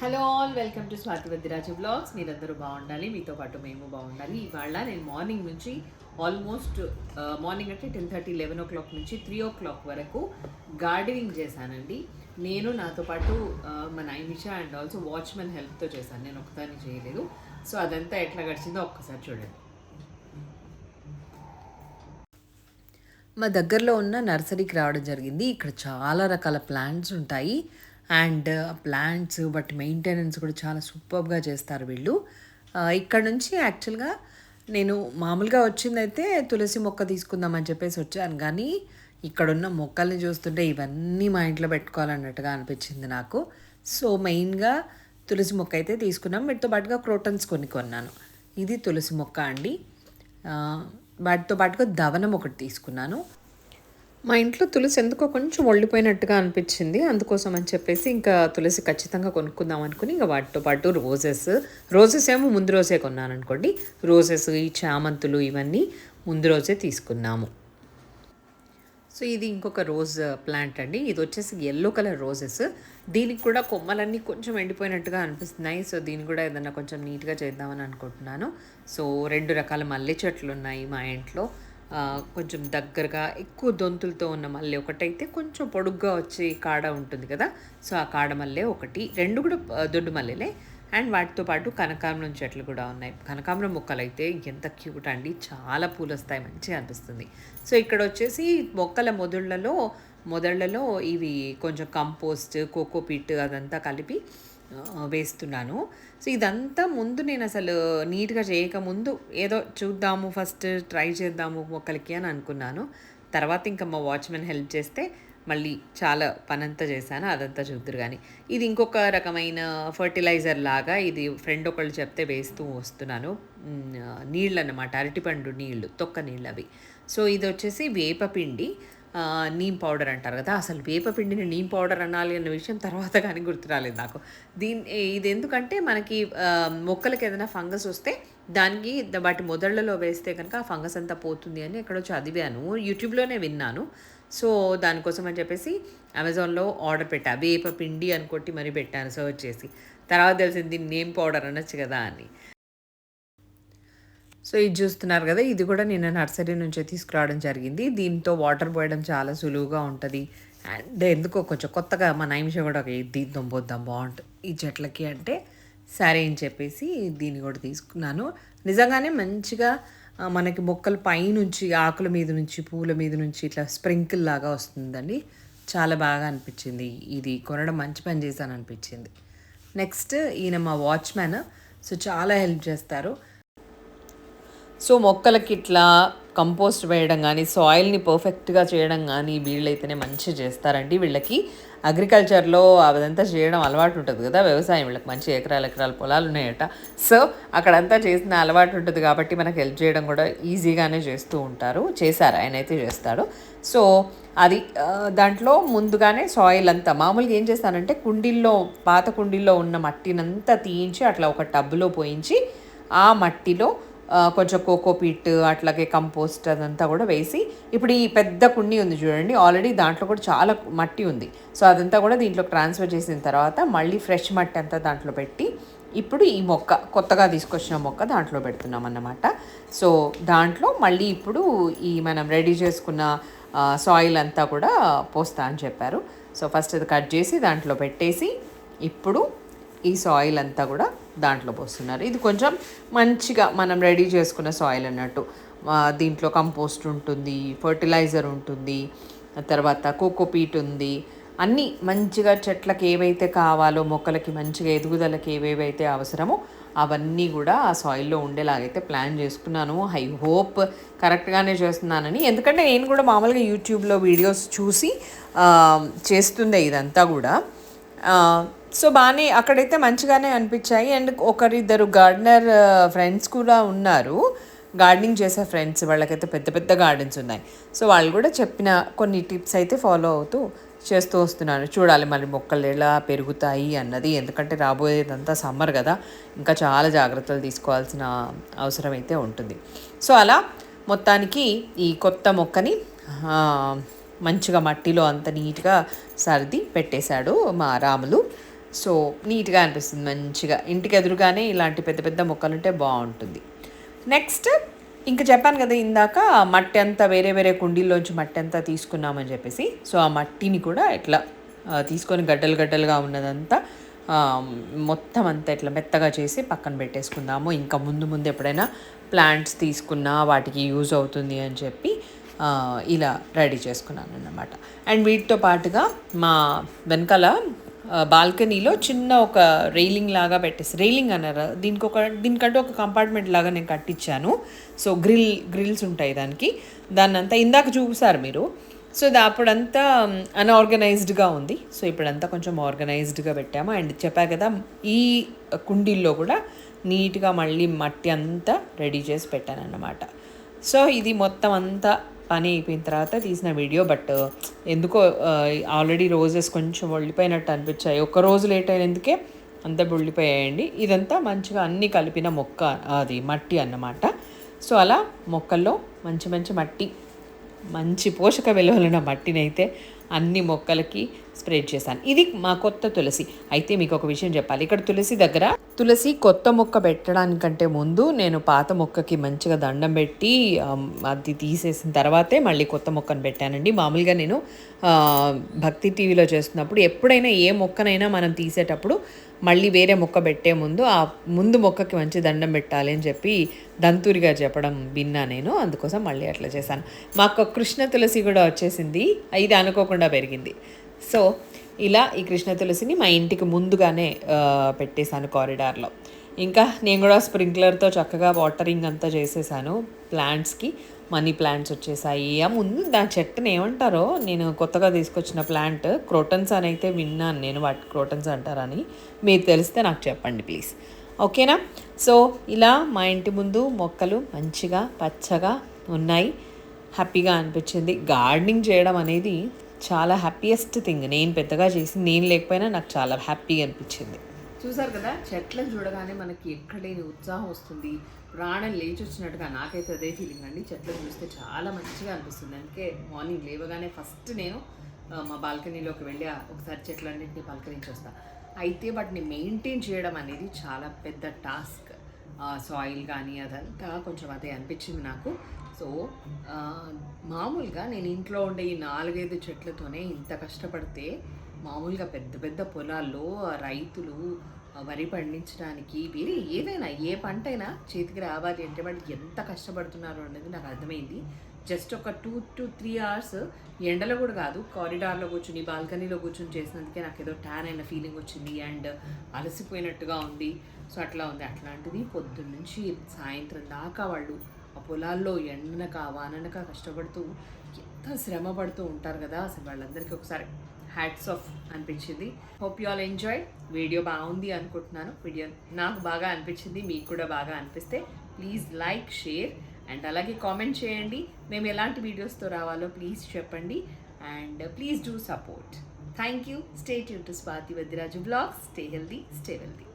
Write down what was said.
Hello all welcome to Swathi Vaddiraju blogs మీరందరూ బాగుండాలి మీతో పాటు మేము బాగుండాలి. ఇవాళ నేను మార్నింగ్ నుంచి ఆల్మోస్ట్ మార్నింగ్ uh, అంటే ten thirty eleven o'clock నుంచి త్రీ ఓ క్లాక్ వరకు గార్డెనింగ్ చేశానండి. నేను నాతో పాటు మన మా నైమిషా అండ్ ఆల్సో వాచ్మెన్ హెల్ప్తో చేశాను. నేను ఒకదాన్ని చేయలేదు. సో అదంతా ఎట్లా గడిచిందో ఒక్కసారి చూడండి. మా దగ్గరలో ఉన్న నర్సరీకి రావడం జరిగింది. ఇక్కడ చాలా రకాల ప్లాంట్స్ ఉంటాయి. అండ్ ప్లాంట్స్ బట్ మెయింటెనెన్స్ కూడా చాలా సూపర్గా చేస్తారు వీళ్ళు. ఇక్కడ నుంచి యాక్చువల్గా నేను మామూలుగా వచ్చిందైతే తులసి మొక్క తీసుకుందామని చెప్పేసి వచ్చాను. కానీ ఇక్కడున్న మొక్కల్ని చూస్తుంటే ఇవన్నీ మా ఇంట్లో పెట్టుకోవాలన్నట్టుగా అనిపించింది నాకు. సో మెయిన్గా తులసి మొక్క అయితే తీసుకున్నాం. వీటితో పాటుగా క్రోటన్స్ కొన్ని కొన్నాను. ఇది తులసి మొక్క అండి. వాటితో పాటుగా దవనం ఒకటి తీసుకున్నాను. మా ఇంట్లో తులసి ఎందుకో కొంచెం ఒళ్ళిపోయినట్టుగా అనిపించింది. అందుకోసం అని చెప్పేసి ఇంకా తులసి ఖచ్చితంగా కొనుక్కుందాం అనుకుని ఇంకా వాటితో పాటు రోజెస్ రోజెస్ ఏమో ముందు రోజే కొన్నాను అనుకోండి రోజెస్ ఈ చామంతులు ఇవన్నీ ముందు రోజే తీసుకున్నాము. సో ఇది ఇంకొక రోజ్ ప్లాంట్ అండి. ఇది వచ్చేసి ఎల్లో కలర్ రోజెస్. దీనికి కూడా కొమ్మలన్నీ కొంచెం ఎండిపోయినట్టుగా అనిపిస్తున్నాయి. సో దీన్ని కూడా ఏదన్నా కొంచెం నీట్గా చేద్దామని అనుకుంటున్నాను. సో రెండు రకాల మల్లె చెట్లు ఉన్నాయి మా ఇంట్లో. కొంచెం దగ్గరగా ఎక్కువ దొంతులతో ఉన్న మల్లె ఒకటైతే కొంచెం పొడుగ్గా వచ్చే కాడ ఉంటుంది కదా. సో ఆ కాడ మల్లె ఒకటి. రెండు కూడా దొడ్డు మల్లెలే. అండ్ వాటితో పాటు కనకాంబరం చెట్లు కూడా ఉన్నాయి. కనకాంబరం మొక్కలు అయితే ఎంత క్యూట్ అండి. చాలా పూలు వస్తాయి మంచిగా అనిపిస్తుంది. సో ఇక్కడ వచ్చేసి మొక్కల మొదళ్ళలో మొదళ్ళలో ఇవి కొంచెం కంపోస్ట్ కోకోపీట్ అదంతా కలిపి వేస్తున్నాను. సో ఇదంతా ముందు నేను అసలు నీట్గా చేయకముందు ఏదో చూద్దాము ఫస్ట్ ట్రై చేద్దాము మొక్కలకి అని అనుకున్నాను. తర్వాత ఇంకా మా వాచ్మెన్ హెల్ప్ చేస్తే మళ్ళీ చాలా పనంతా చేశాను అదంతా చూద్దరు కానీ ఇది ఇంకొక రకమైన ఫర్టిలైజర్ లాగా ఇది ఫ్రెండ్ ఒకళ్ళు చెప్తే వేస్తూ వస్తున్నాను. నీళ్ళు అన్నమాట అరటిపండు నీళ్ళు తొక్క నీళ్ళు అవి సో ఇది వచ్చేసి వేపపిండి. నీమ్ పౌడర్ అంటారు కదా అసలు వేపపిండిని నీమ్ పౌడర్ అనాలి అన్న విషయం తర్వాత కానీ గుర్తు రాలేదు నాకు. దీని ఇది ఎందుకంటే మనకి మొక్కలకి ఏదైనా ఫంగస్ వస్తే దానికి వాటి మొదళ్ళలో వేస్తే కనుక ఆ ఫంగస్ అంతా పోతుంది అని ఎక్కడో చదివాను యూట్యూబ్లోనే విన్నాను. సో దానికోసం అని చెప్పేసి అమెజాన్లో ఆర్డర్ పెట్టా వేప పిండి అని మరీ పెట్టాను సర్చ్ చేసి. తర్వాత తెలిసింది నేమ్ పౌడర్ అనొచ్చు కదా అని. సో ఇది చూస్తున్నారు కదా ఇది కూడా నేను నర్సరీ నుంచే తీసుకురావడం జరిగింది. దీంతో వాటర్ పోయడం చాలా సులువుగా ఉంటుంది. అండ్ ఎందుకో కొంచెం కొత్తగా మా నైమిషం కూడా ఒక ఇది తీద్దాం పోద్దాం బాగుంటుంది ఈ చెట్లకి అంటే సరే అని చెప్పేసి దీన్ని కూడా తీసుకున్నాను. నిజంగానే మంచిగా మనకి మొక్కలు పైనుంచి ఆకుల మీద నుంచి పూల మీద నుంచి ఇట్లా స్ప్రింకిల్ లాగా వస్తుందండి. చాలా బాగా అనిపించింది. ఇది కొనడం మంచి పని చేశాను అనిపించింది నెక్స్ట్ ఈయన మా వాచ్మ్యాన్. సో చాలా హెల్ప్ చేస్తారు. సో మొక్కలకి ఇట్లా కంపోస్ట్ వేయడం కానీ సాయిల్ని పర్ఫెక్ట్గా చేయడం కానీ వీళ్ళైతేనే మంచిగా చేస్తారండి. వీళ్ళకి అగ్రికల్చర్లో అదంతా చేయడం అలవాటు ఉంటుంది కదా వ్యవసాయం వీళ్ళకి మంచి ఎకరాల ఎకరాల పొలాలు ఉన్నాయట. సో అక్కడంతా చేసిన అలవాటు ఉంటుంది కాబట్టి మనకు హెల్ప్ చేయడం కూడా ఈజీగానే చేస్తూ ఉంటారు. చేశారు ఆయన అయితే చేస్తాడు. సో అది దాంట్లో ముందుగానే సాయిల్ అంతా మామూలుగా ఏం చేస్తానంటే కుండీల్లో పాత కుండీల్లో ఉన్న మట్టినంతా తీయించి అట్లా ఒక టబ్లో పోయించి ఆ మట్టిలో కొంచెం కోకోపీట్ అట్లాగే కంపోస్ట్ అదంతా కూడా వేసి ఇప్పుడు ఈ పెద్ద కుండీ ఉంది చూడండి ఆల్రెడీ దాంట్లో కూడా చాలా మట్టి ఉంది. సో అదంతా కూడా దీంట్లో ట్రాన్స్ఫర్ చేసిన తర్వాత మళ్ళీ ఫ్రెష్ మట్టి అంతా దాంట్లో పెట్టి ఇప్పుడు ఈ మొక్క కొత్తగా తీసుకొచ్చిన మొక్క దాంట్లో పెడుతున్నాం అన్నమాట సో దాంట్లో మళ్ళీ ఇప్పుడు ఈ మనం రెడీ చేసుకున్న సాయిల్ అంతా కూడా పోస్తా అని చెప్పారు. సో ఫస్ట్ అది కట్ చేసి దాంట్లో పెట్టేసి ఇప్పుడు ఈ సాయిల్ అంతా కూడా దాంట్లో పోస్తున్నారు. ఇది కొంచెం మంచిగా మనం రెడీ చేసుకున్న సాయిల్ అన్నట్టు. దీంట్లో కంపోస్ట్ ఉంటుంది ఫర్టిలైజర్ ఉంటుంది తర్వాత కోకోపీట్ ఉంది. అన్నీ మంచిగా చెట్లకు ఏవైతే కావాలో మొక్కలకి మంచిగా ఎదుగుదలకి ఏవేవైతే అవసరమో అవన్నీ కూడా ఆ సాయిల్లో ఉండేలాగైతే ప్లాన్ చేసుకున్నాను. ఐ హోప్ కరెక్ట్గానే చేస్తున్నానని. ఎందుకంటే నేను కూడా మామూలుగా యూట్యూబ్లో వీడియోస్ చూసి చేస్తుందే చేస్తుండే ఇదంతా కూడా. సో బాగానే అక్కడైతే మంచిగానే అనిపించాయి. అండ్ ఒకరిద్దరు గార్డెనర్ ఫ్రెండ్స్ కూడా ఉన్నారు. గార్డెనింగ్ చేసే ఫ్రెండ్స్ వాళ్ళకైతే పెద్ద పెద్ద గార్డెన్స్ ఉన్నాయి. సో వాళ్ళు కూడా చెప్పిన కొన్ని టిప్స్ అయితే ఫాలో అవుతూ చేస్తూ వస్తున్నాను చూడాలి మరి మొక్కలు ఎలా పెరుగుతాయి అన్నది. ఎందుకంటే రాబోయేదంతా సమ్మర్ కదా. ఇంకా చాలా జాగ్రత్తలు తీసుకోవాల్సిన అవసరం అయితే ఉంటుంది. సో అలా మొత్తానికి ఈ కొత్త మొక్కని మంచిగా మట్టిలో అంత నీట్గా సర్ది పెట్టేశాడు మా రాములు. సో నీట్గా అనిపిస్తుంది. మంచిగా ఇంటికి ఎదురుగానే ఇలాంటి పెద్ద పెద్ద మొక్కలు ఉంటే బాగుంటుంది నెక్స్ట్ ఇంకా చెప్పాను కదా ఇందాక మట్టి అంతా వేరే వేరే కుండీల్లోంచి మట్టి అంతా తీసుకున్నామని చెప్పేసి. సో ఆ మట్టిని కూడా ఇట్లా తీసుకొని గడ్డలు గడ్డలుగా ఉన్నదంతా మొత్తం అంతా ఇట్లా మెత్తగా చేసి పక్కన పెట్టేసుకుందాము. ఇంకా ముందు ముందు ఎప్పుడైనా ప్లాంట్స్ తీసుకున్నా వాటికి యూజ్ అవుతుంది అని చెప్పి ఇలా రెడీ చేసుకున్నాను అన్నమాట అండ్ వీటితో పాటుగా మా వెనకాల బాల్కనీలో చిన్న ఒక రైలింగ్ లాగా పెట్టేసి రైలింగ్ అన్నారు. దీనికి ఒక దీనికంటే ఒక కంపార్ట్మెంట్ లాగా నేను కట్టించాను సో గ్రిల్ గ్రిల్స్ ఉంటాయి దానికి. దాన్ని అంతా ఇందాక చూసారు మీరు. సో దా అప్పుడంతా అన్ఆర్గనైజ్డ్గా ఉంది. సో ఇప్పుడంతా కొంచెం ఆర్గనైజ్డ్గా పెట్టాము. అండ్ చెప్పా కదా ఈ కుండీల్లో కూడా నీట్గా మళ్ళీ మట్టి అంతా రెడీ చేసి పెట్టాను అన్నమాట సో ఇది మొత్తం అంతా పని అయిపోయిన తర్వాత తీసిన వీడియో బట్ ఎందుకో ఆల్రెడీ రోజెస్ కొంచెం ఒళ్ళిపోయినట్టు అనిపించాయి. ఒక రోజు లేట్ అయినందుకే అంతా బుళ్ళిపోయాయండి. ఇదంతా మంచిగా అన్నీ కలిపిన మొక్క అది మట్టి అన్నమాట. సో అలా మొక్కల్లో మంచి మంచి మట్టి మంచి పోషక విలువలున్న మట్టినైతే అన్ని మొక్కలకి స్ప్రెడ్ చేశాను. ఇది మా కొత్త తులసి. అయితే మీకు ఒక విషయం చెప్పాలి. ఇక్కడ తులసి దగ్గర తులసి కొత్త మొక్క పెట్టడానికంటే ముందు నేను పాత మొక్కకి మంచిగా దండం పెట్టి అది తీసేసిన తర్వాతే మళ్ళీ కొత్త మొక్కను పెట్టానండి. మామూలుగా నేను భక్తి టీవీలో చేస్తున్నప్పుడు ఎప్పుడైనా ఏ మొక్కనైనా మనం తీసేటప్పుడు మళ్ళీ వేరే మొక్క పెట్టే ముందు ఆ ముందు మొక్కకి మంచి దండం పెట్టాలి అని చెప్పి దంతూరిగా చెప్పడం విన్నా నేను. అందుకోసం మళ్ళీ అట్లా చేశాను. మాకు కృష్ణ తులసి కూడా వచ్చేసింది. ఇది అనుకోకుండా పెరిగింది. సో ఇలా ఈ కృష్ణ తులసిని మా ఇంటికి ముందుగానే పెట్టేశాను కారిడార్లో. ఇంకా నేను కూడా స్ప్రింక్లర్తో చక్కగా వాటరింగ్ అంతా చేసేసాను ప్లాంట్స్కి మనీ ప్లాంట్స్ వచ్చేసాయి. ఆ ముందు దాని చెట్టుని ఏమంటారో నేను కొత్తగా తీసుకొచ్చిన ప్లాంట్ క్రోటన్స్ అని అయితే విన్నాను నేను వాటి క్రోటన్స్ అంటారని. మీరు తెలిస్తే నాకు చెప్పండి ప్లీజ్. ఓకేనా? సో ఇలా మా ఇంటి ముందు మొక్కలు మంచిగా పచ్చగా ఉన్నాయి. హ్యాపీగా అనిపించింది. గార్డెనింగ్ చేయడం అనేది చాలా హ్యాపీయెస్ట్ థింగ్ నేను పెద్దగా చేసి నేను లేకపోయినా నాకు చాలా హ్యాపీగా అనిపించింది. చూసారు కదా చెట్లను చూడగానే మనకి ఎక్కడలేని ఉత్సాహం వస్తుంది. ప్రాణం లేచి వచ్చినట్టుగా నాకైతే అదే ఫీలింగ్ అండి. చెట్లను చూస్తే చాలా మంచిగా అనిపిస్తుంది. అందుకే మార్నింగ్ లేవగానే ఫస్ట్ నేను మా బాల్కనీలోకి వెళ్ళి ఒకసారి చెట్లన్నింటినీ పలకరించి వస్తాను అయితే వాటిని మెయింటైన్ చేయడం అనేది చాలా పెద్ద టాస్క్ సాయిల్ కానీ అదంతా కొంచెం అదే అనిపించింది నాకు. సో మామూలుగా నేను ఇంట్లో ఉండే ఈ నాలుగైదు చెట్లతోనే ఇంత కష్టపడితే మామూలుగా పెద్ద పెద్ద పొలాల్లో రైతులు వరి పండించడానికి వేరే ఏదైనా ఏ పంట అయినా చేతికి రావాలి అంటే వాళ్ళు ఎంత కష్టపడుతున్నారు అనేది నాకు అర్థమైంది. జస్ట్ ఒక టూ టు త్రీ అవర్స్ ఎండలో కూడా కాదు కారిడార్లో కూర్చుని బాల్కనీలో కూర్చుని చేసినందుకే నాకు ఏదో ట్యాన్ అయిన ఫీలింగ్ వచ్చింది అండ్ అలసిపోయినట్టుగా ఉంది. సో అట్లా ఉంది. అట్లాంటిది పొద్దున్న నుంచి సాయంత్రం దాకా వాళ్ళు ఆ పొలాల్లో ఎండనక వాననక కష్టపడుతూ ఎంత శ్రమ పడుతూ ఉంటారు కదా అసలు వాళ్ళందరికీ ఒకసారి హ్యాట్స్ ఆఫ్ అనిపించింది. Hope you all enjoy video బాగుంది అనుకుంటున్నాను. వీడియో నాకు బాగా అనిపించింది మీకు కూడా బాగా అనిపిస్తే ప్లీజ్ లైక్ షేర్ అండ్ అలాగే కామెంట్ చేయండి. మేము ఎలాంటి వీడియోస్తో రావాలో ప్లీజ్ చెప్పండి. And please do support. Thank you. Stay tune to Swathi Vaddiraju blogs. Stay healthy stay wealthy.